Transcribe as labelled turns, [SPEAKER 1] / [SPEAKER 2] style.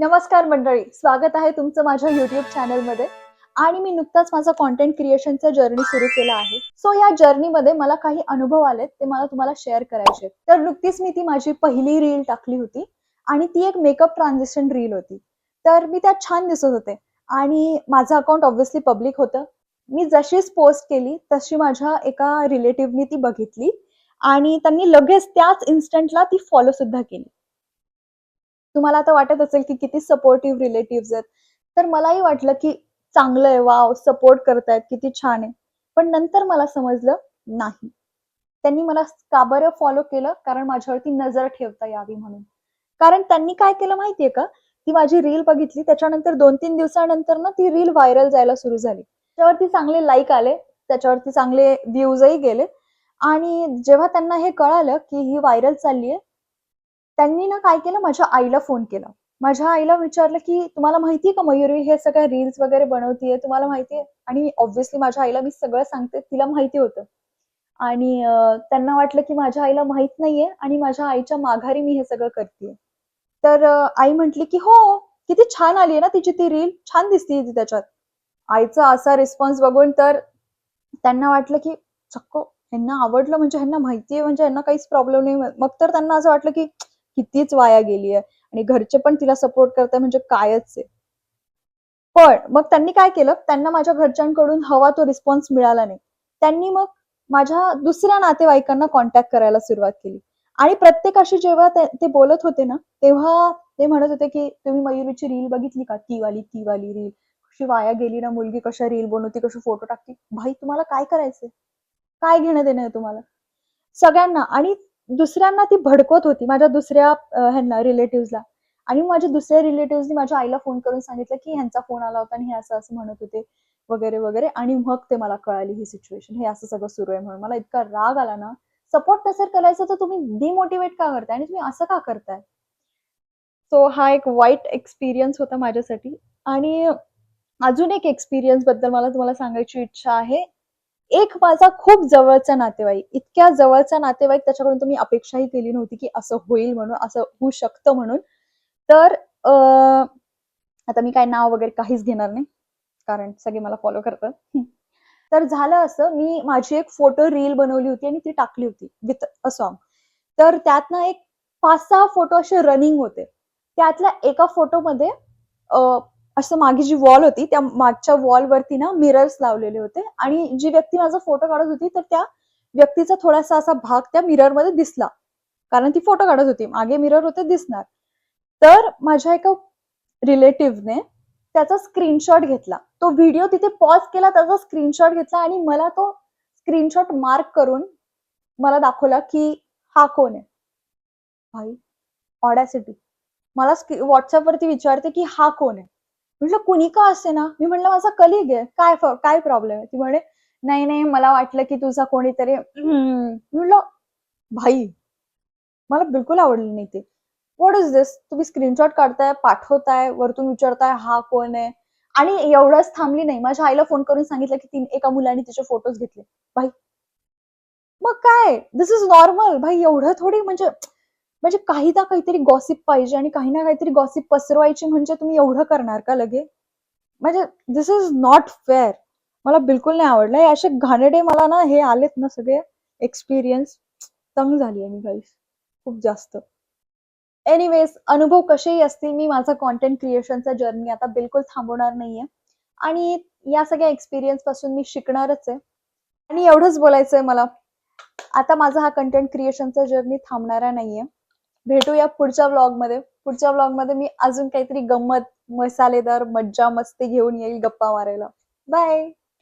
[SPEAKER 1] नमस्कार मंडळी स्वागत आहे तुमचं माझ्या युट्यूब चॅनलमध्ये आणि मी नुकताच माझा कॉन्टेंट क्रिएशनचा जर्नी सुरू केला आहे. सो या जर्नीमध्ये मला काही अनुभव आलेत ते मला तुम्हाला शेअर करायचे तर नुकतीच मी ती माझी पहिली रील टाकली होती आणि ती एक मेकअप ट्रान्झिशन रील होती. तर मी त्यात छान दिसत होते. आणि माझं अकाउंट ऑब्व्हियसली पब्लिक होतं. मी जशीच पोस्ट केली तशी माझ्या एका रिलेटिव्हनी ती बघितली. आणि त्यांनी लगेच त्याच इन्स्टंटला ती फॉलो सुद्धा केली. तुम्हाला आता वाटत असेल की किती सपोर्टिव्ह रिलेटिव्ह आहेत. तर मलाही वाटलं की चांगलं आहे वाव सपोर्ट करतायत किती छान आहे. पण नंतर मला समजलं नाही. त्यांनी मला का बरं फॉलो केलं? कारण माझ्यावरती नजर ठेवता यावी म्हणून. कारण त्यांनी काय केलं माहितीये का? ती माझी रील बघितली त्याच्यानंतर दोन तीन दिवसानंतर ना ती रील व्हायरल जायला सुरू झाली. त्यावरती चांगले लाईक आले त्याच्यावरती चांगले व्ह्यूजही गेले. आणि जेव्हा त्यांना हे कळालं की ही व्हायरल चालली आहे त्यांनी ना काय केलं? माझ्या आईला फोन केला. माझ्या आईला विचारलं की तुम्हाला माहितीये का मयुरी? हे सगळ्या रील्स वगैरे बनवतीये तुम्हाला माहितीये आणि ऑब्व्हियसली माझ्या आईला मी सगळं सांगते तिला माहिती होतं. आणि त्यांना वाटलं की माझ्या आईला माहीत नाहीये आणि माझ्या आईच्या माघारी मी हे सगळं करते तर आई म्हटली की हो किती छान आली आहे ना तिची ती रील छान दिसते ती त्याच्यात. आईचा असा रिस्पॉन्स बघून तर त्यांना वाटलं की चक्क ह्यांना आवडलं म्हणजे ह्यांना माहितीये म्हणजे ह्यांना काहीच प्रॉब्लेम नाही. मग तर त्यांना असं वाटलं की कितीच वाया गेली आहे आणि घरचे पण तिला सपोर्ट करताय म्हणजे कायच आहे. पण मग त्यांनी काय केलं? त्यांना माझ्या घरच्यांकडून हवा तो रिस्पॉन्स मिळाला नाही. त्यांनी मग माझ्या दुसऱ्या नातेवाईकांना कॉन्टॅक्ट करायला सुरुवात केली. आणि प्रत्येकाशी जेव्हा ते बोलत होते ना तेव्हा ते म्हणत होते की तुम्ही मयुरीची रील बघितली का? ती वाली ती वाली रील कशी वाया गेली ना मुलगी कशा रील बनवते कशी फोटो टाकते? भाई तुम्हाला काय करायचंय? काय घेणं देणं आहे तुम्हाला? सगळ्यांना आणि दुसऱ्यांना ती भडकवत होती माझ्या दुसऱ्या ह्यांना रिलेटिव्हला आणि माझ्या दुसऱ्या रिलेटिव्हनी माझ्या आईला फोन करून सांगितलं की ह्यांचा फोन आला होता आणि हे असं असं म्हणत होते वगैरे वगैरे. आणि मग ते मला कळाली ही सिच्युएशन हे असं सगळं सुरू आहे म्हणून. मला इतका राग आला ना. सपोर्ट नसेल करायचं? तर तुम्ही डिमोटिवेट का करताय? आणि तुम्ही असं का करताय? सो हा एक वाईट एक्सपिरियन्स होता माझ्यासाठी. आणि अजून एक एक्सपिरियन्सबद्दल मला तुम्हाला सांगायची इच्छा आहे. एक माझा खूप जवळचा नातेवाईक. इतक्या जवळचा नातेवाईक त्याच्याकडून तुम्ही अपेक्षाही केली नव्हती की असं होईल म्हणून असं होऊ शकतं म्हणून. तर आता मी काय नाव वगैरे काहीच घेणार नाही कारण सगळे मला फॉलो करतात. तर झालं असं मी माझी एक फोटो रील बनवली होती आणि ती टाकली होती विथ अ सॉन्ग तर त्यातनं एक पाच सहा फोटो असे रनिंग होते. त्यातल्या एका फोटोमध्ये असं मागे जी वॉल होती त्या मागच्या वॉल वरती ना मिरर्स लावलेले होते. आणि जी व्यक्ती माझा फोटो काढत होती तर त्या व्यक्तीचा थोडासा असा भाग त्या मिररमध्ये दिसला. कारण ती फोटो काढत होती. मागे मिरर होते दिसणार. तर माझ्या एका रिलेटिव्हने त्याचा स्क्रीनशॉट घेतला. तो व्हिडिओ तिथे पॉज केला त्याचा स्क्रीनशॉट घेतला आणि मला तो स्क्रीनशॉट मार्क करून मला दाखवला की हा कोण आहे? भाई ऑडॅसिटी मला व्हॉट्सअपवरती विचारते की हा कोण आहे? म्हटलं कुणी का असे ना मी म्हटलं माझा कलिग आहे. काय काय प्रॉब्लेम आहे? ती म्हणे नाही नाही मला वाटलं की तुझा कोणीतरी म्हटलं भाई मला बिलकुल आवडली नाही ते. व्हॉट इज दिस तुम्ही स्क्रीनशॉट काढताय पाठवताय वरतून विचारताय हा कोण आहे? आणि एवढंच थांबली नाही. माझ्या आईला फोन करून सांगितलं की तीन एका मुलाने तिचे फोटोज घेतले. भाई मग काय? दिस इज नॉर्मल भाई एवढं थोडी म्हणजे म्हणजे काही ना काहीतरी गॉसिप पाहिजे आणि काही ना काहीतरी गॉसिप पसरवायची म्हणजे तुम्ही एवढं करणार का लगे? म्हणजे दिस इज नॉट फेअर मला बिलकुल नाही आवडलं. हे असे घाणेडे मला ना हे आलेत ना सगळे एक्सपिरियन्स तंग झाली आहे मी गाईस खूप जास्त. एनिवेज अनुभव कसेही असतील मी माझा कॉन्टेंट क्रिएशनचा जर्नी आता बिलकुल थांबवणार नाहीये. आणि या सगळ्या एक्सपिरियन्सपासून मी शिकणारच आहे. आणि एवढंच बोलायचंय मला. आता माझा हा कंटेंट क्रिएशनचा जर्नी थांबणारा नाहीये. भेटूया पुढच्या ब्लॉगमध्ये पुढच्या व्लॉगमध्ये मी अजून काहीतरी गंमत मसालेदार मज्जा मस्ती घेऊन येईल गप्पा मारायला. बाय